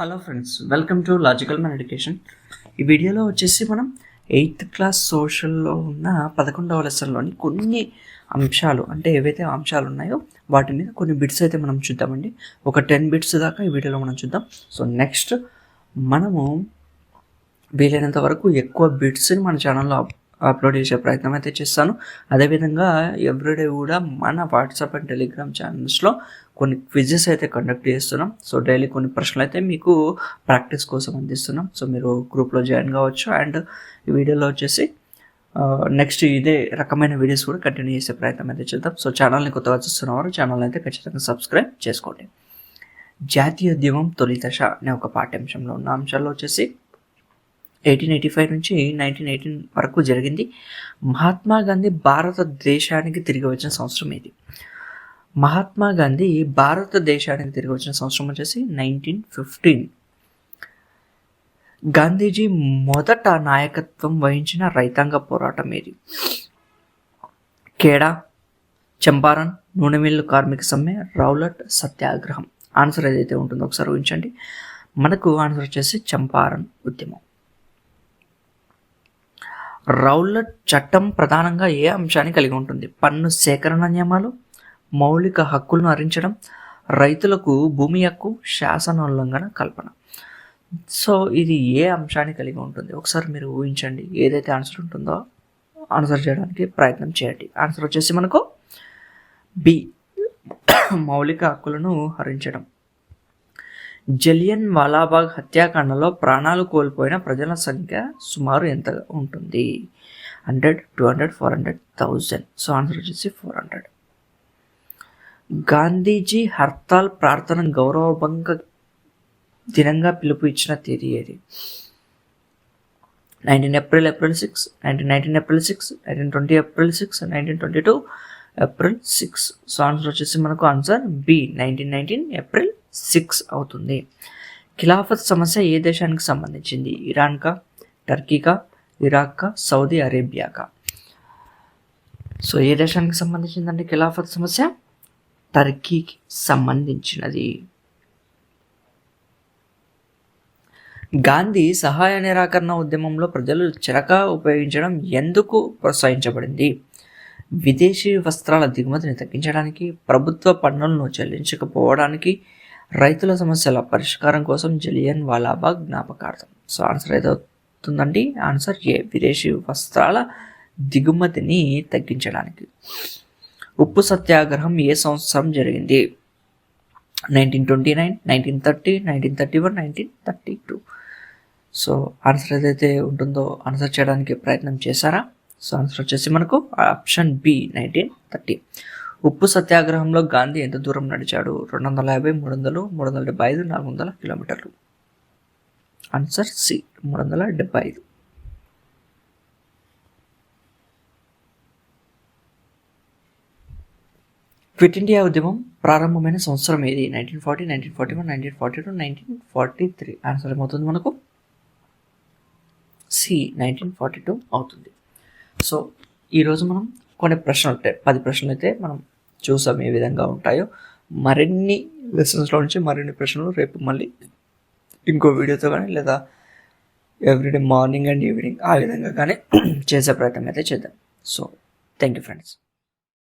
Hello friends welcome to logical man education. ఈ వీడియోలో వచ్చేసి మనం ఎయిత్ క్లాస్ సోషల్లో ఉన్న పదకొండవ లెసన్లోని కొన్ని అంశాలు అంటే ఏవైతే అంశాలు ఉన్నాయో వాటి మీద కొన్ని బిట్స్ అయితే మనం చూద్దామండి. ఒక టెన్ బిట్స్ దాకా ఈ వీడియోలో మనం చూద్దాం. సో నెక్స్ట్ మనము వీలైనంత వరకు ఎక్కువ బిట్స్ని మన ఛానల్లో అప్లోడ్ చేసే ప్రయత్నం అయితే చేస్తాను. అదేవిధంగా ఎవ్రీడే కూడా మన వాట్సాప్ అండ్ టెలిగ్రామ్ ఛానల్స్లో కొన్ని క్విజెస్ అయితే కండక్ట్ చేస్తున్నాం. సో డైలీ కొన్ని ప్రశ్నలు అయితే మీకు ప్రాక్టీస్ కోసం అందిస్తున్నాం. సో మీరు గ్రూప్లో జాయిన్ కావచ్చు. అండ్ ఈ వీడియోలో వచ్చేసి నెక్స్ట్ ఇదే రకమైన వీడియోస్ కూడా కంటిన్యూ చేసే ప్రయత్నం అయితే చేద్దాం. సో ఛానల్ని కొత్తగా చూస్తున్నవారు ఛానల్ అయితే ఖచ్చితంగా సబ్స్క్రైబ్ చేసుకోండి. జాతీయ ఉద్యమం తొలి దశ అనే ఒక పాఠ్యాంశంలో ఉన్న అంశాల్లో వచ్చేసి ఎయిటీన్ ఎయిటీ ఫైవ్ నుంచి నైన్టీన్ ఎయిటీన్ వరకు జరిగింది. మహాత్మా గాంధీ భారతదేశానికి తిరిగి వచ్చిన సంవత్సరం ఇది. మహాత్మా గాంధీ భారతదేశానికి తిరిగి వచ్చిన సంవత్సరం వచ్చేసి నైన్టీన్ ఫిఫ్టీన్. గాంధీజీ మొదట నాయకత్వం వహించిన రైతాంగ పోరాటం ఇది కేడా చంపారన్ నూనె మిల్లు కార్మిక సమ్మె రౌలట్ సత్యాగ్రహం. ఆన్సర్ ఏదైతే ఉంటుందో ఒకసారి ఊహించండి. మనకు ఆన్సర్ వచ్చేసి చంపారన్ ఉద్యమం. రౌలట్ చట్టం ప్రధానంగా ఏ అంశాన్ని కలిగి ఉంటుంది? పన్ను సేకరణ నియమాలు మౌలిక హక్కులను హరించడం రైతులకు భూమి హక్కు శాసనోల్లంఘన కల్పన. సో ఇది ఏ అంశాన్ని కలిగి ఉంటుంది? ఒకసారి మీరు ఊహించండి. ఏదైతే ఆన్సర్ ఉంటుందో ఆన్సర్ చేయడానికి ప్రయత్నం చేయండి. ఆన్సర్ వచ్చేసి మనకు బి. మౌలిక హక్కులను హరించడం. జలియన్ వాలాబాగ్ హత్యాకాండలో ప్రాణాలు కోల్పోయిన ప్రజల సంఖ్య సుమారు ఎంత ఉంటుంది? Hundred two hundred four hundred thousand. So answer వచ్చేసి ఫోర్ హండ్రెడ్. గాంధీజీ హర్తాల్ ప్రార్థన గౌరవభంగ దినంగా పిలుపు ఇచ్చిన తేదీ ఏది? Nineteen April April six nineteen nineteen April six nineteen twenty April six nineteen twenty two April six. So answer వచ్చేసి మనకు answer B nineteen nineteen April six అవుతుంది. ఖిలాఫత్ సమస్య ఏ దేశానికి సంబంధించింది? ఇరాన్కా టర్కీకా ఇరాక్కా సౌదీ అరేబియాకా? సో ఏ దేశానికి సంబంధించిందండి ఖిలాఫత్ సమస్య? టర్కీకి సంబంధించినది. గాంధీ సహాయ నిరాకరణ ఉద్యమంలో ప్రజలు చిరక ఉపయోగించడం ఎందుకు ప్రోత్సహించబడింది? విదేశీ వస్త్రాల దిగుమతిని తగ్గించడానికి ప్రభుత్వ పన్నులను చెల్లించకపోవడానికి రైతుల సమస్యల పరిష్కారం కోసం జలియన్ వాలాబాగ్ జ్ఞాపకార్థం. So answer ఏదవుతుందండి? Answer A. విదేశీ వస్త్రాల దిగుమతిని తగ్గించడానికి. ఉప్పు సత్యాగ్రహం ఏ సంవత్సరం జరిగింది? Nineteen twenty nine nineteen thirty nineteen thirty one nineteen thirty two. So answer ఏదైతే ఉంటుందో ఆన్సర్ చేయడానికి ప్రయత్నం చేశారా? సో ఆన్సర్ వచ్చేసి మనకు ఆప్షన్ బి నైన్టీన్ థర్టీ. ఉప్పు సత్యాగ్రహంలో గాంధీ ఎంత దూరం నడిచాడు? రెండు వందల యాభై మూడు వందలు మూడు వందల డెబ్బై ఐదు నాలుగు వందల కిలోమీటర్లు. ఆన్సర్ సి మూడు వందల డెబ్బై ఐదు క్విట్ ఇండియా ఉద్యమం ప్రారంభమైన సంవత్సరం ఏది? Nineteen forty nineteen forty one nineteen forty two nineteen forty three answer ఏమవుతుంది మనకు? సి నైన్టీన్ ఫార్టీ టూ అవుతుంది సో ఈరోజు మనం కొన్ని ప్రశ్నలు ఉంటాయి. పది ప్రశ్నలు అయితే మనం చూసాం ఏ విధంగా ఉంటాయో. మరిన్ని లెసన్స్లో నుంచి మరిన్ని ప్రశ్నలు రేపు మళ్ళీ ఇంకో వీడియోతో కానీ లేదా ఎవ్రీడే మార్నింగ్ అండ్ ఈవినింగ్ ఆ విధంగా కానీ చేసే ప్రయత్నం అయితే చేద్దాం. So thank you friends